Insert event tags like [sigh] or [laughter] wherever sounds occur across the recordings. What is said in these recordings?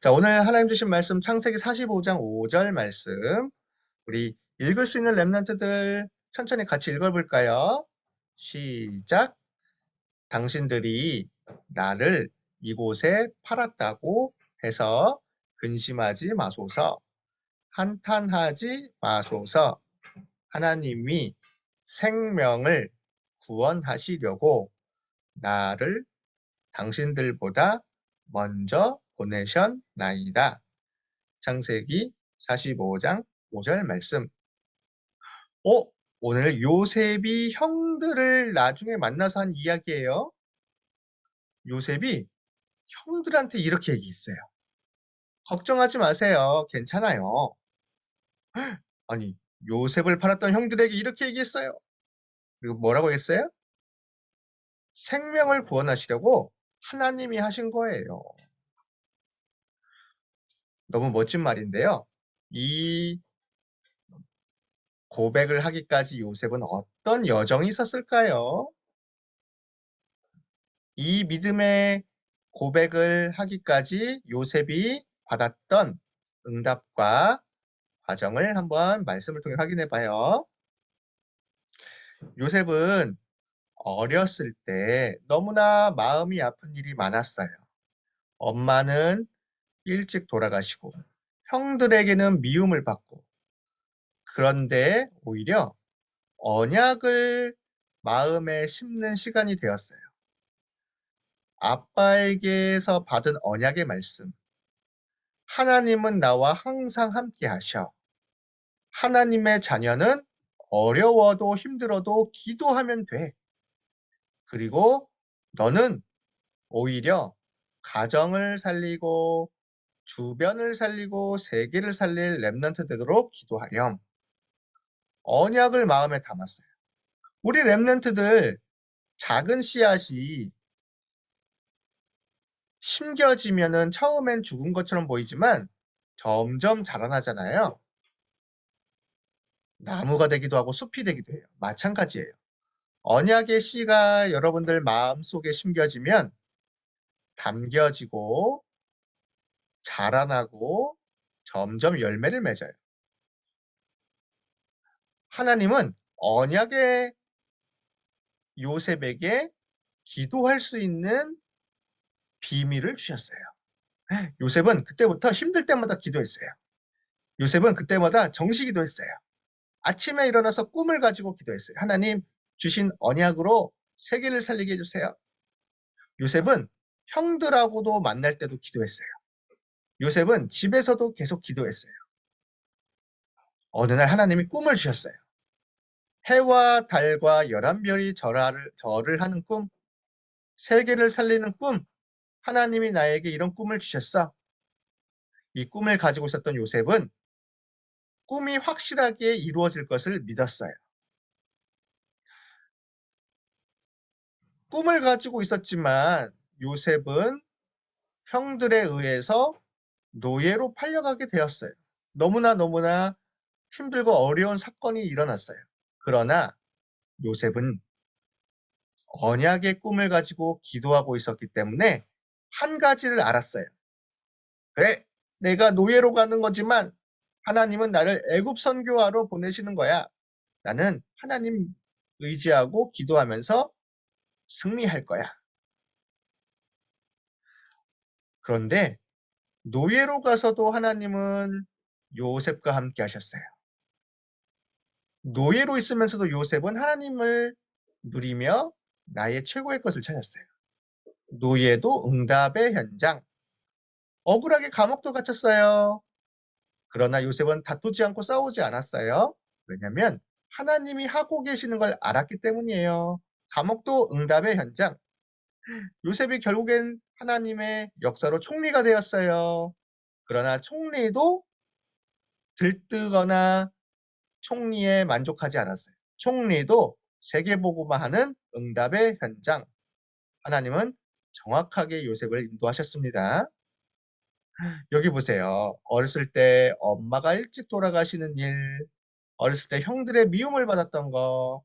자, 오늘 하나님 주신 말씀 창세기 45장 5절 말씀. 우리 읽을 수 있는 랩런트들 천천히 같이 읽어볼까요? 시작. 당신들이 나를 이곳에 팔았다고 해서 근심하지 마소서. 한탄하지 마소서. 하나님이 생명을 구원하시려고 나를 당신들보다 먼저 보내셨나이다. 창세기 45장 5절 말씀. 어? 오늘 요셉이 형들을 나중에 만나서 한 이야기예요. 요셉이 형들한테 이렇게 얘기했어요. 걱정하지 마세요. 괜찮아요. [gasps] 아니, 요셉을 팔았던 형들에게 이렇게 얘기했어요. 그리고 뭐라고 했어요? 생명을 구원하시려고 하나님이 하신 거예요. 너무 멋진 말인데요. 이 고백을 하기까지 요셉은 어떤 여정이 있었을까요? 이 믿음의 고백을 하기까지 요셉이 받았던 응답과 과정을 한번 말씀을 통해 확인해 봐요. 요셉은 어렸을 때 너무나 마음이 아픈 일이 많았어요. 엄마는 일찍 돌아가시고 형들에게는 미움을 받고 그런데 오히려 언약을 마음에 심는 시간이 되었어요. 아빠에게서 받은 언약의 말씀. 하나님은 나와 항상 함께 하셔. 하나님의 자녀는 어려워도 힘들어도 기도하면 돼. 그리고 너는 오히려 가정을 살리고 주변을 살리고 세계를 살릴 랩런트 되도록 기도하렴. 언약을 마음에 담았어요. 우리 랩런트들 작은 씨앗이 심겨지면은 처음엔 죽은 것처럼 보이지만 점점 자라나잖아요. 나무가 되기도 하고 숲이 되기도 해요. 마찬가지예요. 언약의 씨가 여러분들 마음속에 심겨지면 담겨지고 자라나고 점점 열매를 맺어요. 하나님은 언약의 요셉에게 기도할 수 있는 비밀을 주셨어요. 요셉은 그때부터 힘들 때마다 기도했어요. 요셉은 그때마다 정시 기도했어요. 아침에 일어나서 꿈을 가지고 기도했어요. 하나님 주신 언약으로 세계를 살리게 해주세요. 요셉은 형들하고도 만날 때도 기도했어요. 요셉은 집에서도 계속 기도했어요. 어느 날 하나님이 꿈을 주셨어요. 해와 달과 열한 별이 절을, 절을 하는 꿈, 세계를 살리는 꿈, 하나님이 나에게 이런 꿈을 주셨어. 이 꿈을 가지고 있었던 요셉은 꿈이 확실하게 이루어질 것을 믿었어요. 꿈을 가지고 있었지만 요셉은 형들에 의해서 노예로 팔려가게 되었어요. 너무나 너무나 힘들고 어려운 사건이 일어났어요. 그러나 요셉은 언약의 꿈을 가지고 기도하고 있었기 때문에 한 가지를 알았어요. 그래, 내가 노예로 가는 거지만 하나님은 나를 애굽 선교하러 보내시는 거야. 나는 하나님 의지하고 기도하면서 승리할 거야. 그런데 노예로 가서도 하나님은 요셉과 함께 하셨어요. 노예로 있으면서도 요셉은 하나님을 누리며 나의 최고의 것을 찾았어요. 노예도 응답의 현장. 억울하게 감옥도 갇혔어요. 그러나 요셉은 다투지 않고 싸우지 않았어요. 왜냐하면 하나님이 하고 계시는 걸 알았기 때문이에요. 감옥도 응답의 현장. 요셉이 결국엔 하나님의 역사로 총리가 되었어요. 그러나 총리도 들뜨거나 총리에 만족하지 않았어요. 총리도 세계보고만 하는 응답의 현장. 하나님은 정확하게 요셉을 인도하셨습니다. 여기 보세요. 어렸을 때 엄마가 일찍 돌아가시는 일, 어렸을 때 형들의 미움을 받았던 거,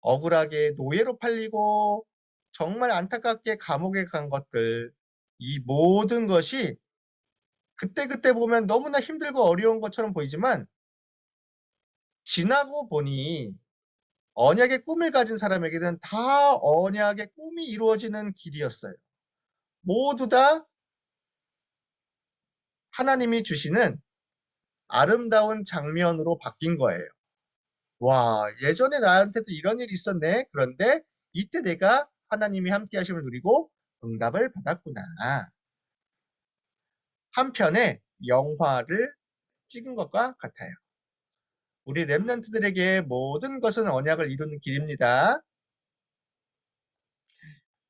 억울하게 노예로 팔리고 정말 안타깝게 감옥에 간 것들, 이 모든 것이 그때 그때 보면 너무나 힘들고 어려운 것처럼 보이지만 지나고 보니 언약의 꿈을 가진 사람에게는 다 언약의 꿈이 이루어지는 길이었어요. 모두 다 하나님이 주시는 아름다운 장면으로 바뀐 거예요. 와, 예전에 나한테도 이런 일이 있었네. 그런데 이때 내가 하나님이 함께 하심을 누리고 응답을 받았구나. 한편의 영화를 찍은 것과 같아요. 우리 랩런트들에게 모든 것은 언약을 이루는 길입니다.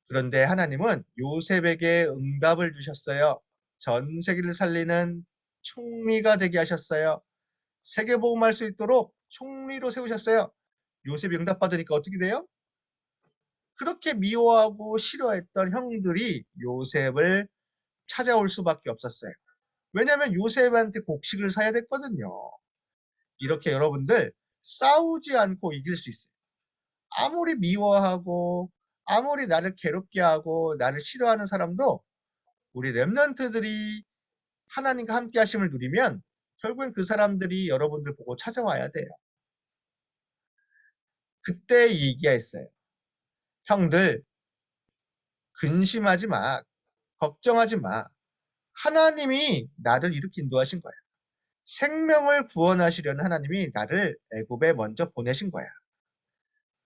그런데 하나님은 요셉에게 응답을 주셨어요. 전 세계를 살리는 총리가 되게 하셨어요. 세계복음할 수 있도록 총리로 세우셨어요. 요셉이 응답받으니까 어떻게 돼요? 그렇게 미워하고 싫어했던 형들이 요셉을 찾아올 수밖에 없었어요. 왜냐하면 요셉한테 곡식을 사야 됐거든요. 이렇게 여러분들 싸우지 않고 이길 수 있어요. 아무리 미워하고 아무리 나를 괴롭게 하고 나를 싫어하는 사람도 우리 랩런트들이 하나님과 함께 하심을 누리면 결국엔 그 사람들이 여러분들 보고 찾아와야 돼요. 그때 얘기했어요. 형들 근심하지 마. 걱정하지 마. 하나님이 나를 이렇게 인도하신 거야. 생명을 구원하시려는 하나님이 나를 애굽에 먼저 보내신 거야.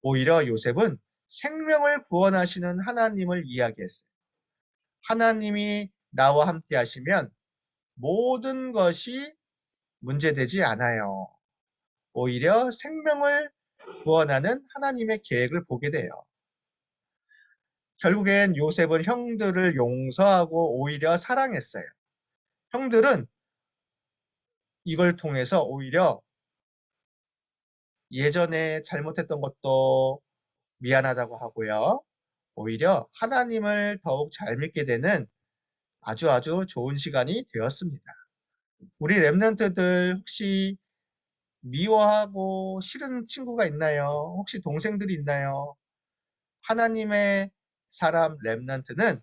오히려 요셉은 생명을 구원하시는 하나님을 이야기했어요. 하나님이 나와 함께 하시면 모든 것이 문제되지 않아요. 오히려 생명을 구원하는 하나님의 계획을 보게 돼요. 결국엔 요셉은 형들을 용서하고 오히려 사랑했어요. 형들은 이걸 통해서 오히려 예전에 잘못했던 것도 미안하다고 하고요. 오히려 하나님을 더욱 잘 믿게 되는 아주 아주 좋은 시간이 되었습니다. 우리 랩런트들 혹시 미워하고 싫은 친구가 있나요? 혹시 동생들이 있나요? 하나님의 사람 랩런트는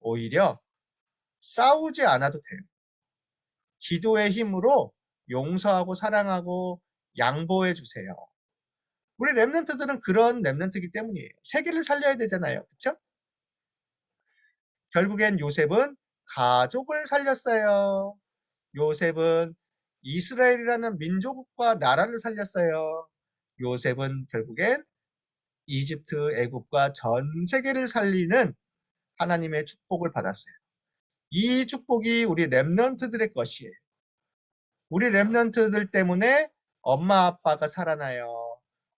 오히려 싸우지 않아도 돼요. 기도의 힘으로 용서하고 사랑하고 양보해 주세요. 우리 랩런트들은 그런 랩런트이기 때문이에요. 세계를 살려야 되잖아요. 그쵸? 결국엔 요셉은 가족을 살렸어요. 요셉은 이스라엘이라는 민족과 나라를 살렸어요. 요셉은 결국엔 이집트, 애국과 전 세계를 살리는 하나님의 축복을 받았어요. 이 축복이 우리 랩런트들의 것이에요. 우리 랩런트들 때문에 엄마 아빠가 살아나요.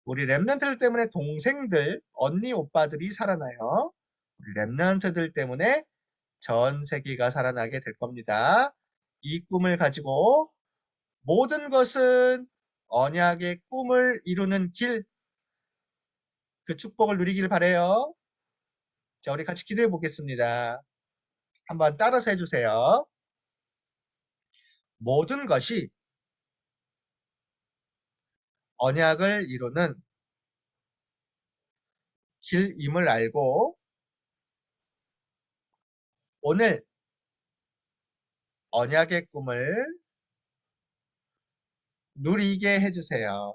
우리 랩런트들 때문에 동생들, 언니 오빠들이 살아나요. 우리 랩런트들 때문에 전 세계가 살아나게 될 겁니다. 이 꿈을 가지고 모든 것은 언약의 꿈을 이루는 길, 그 축복을 누리길 바래요. 자, 우리 같이 기도해 보겠습니다. 한번 따라서 해주세요. 모든 것이 언약을 이루는 길임을 알고 오늘 언약의 꿈을 누리게 해주세요.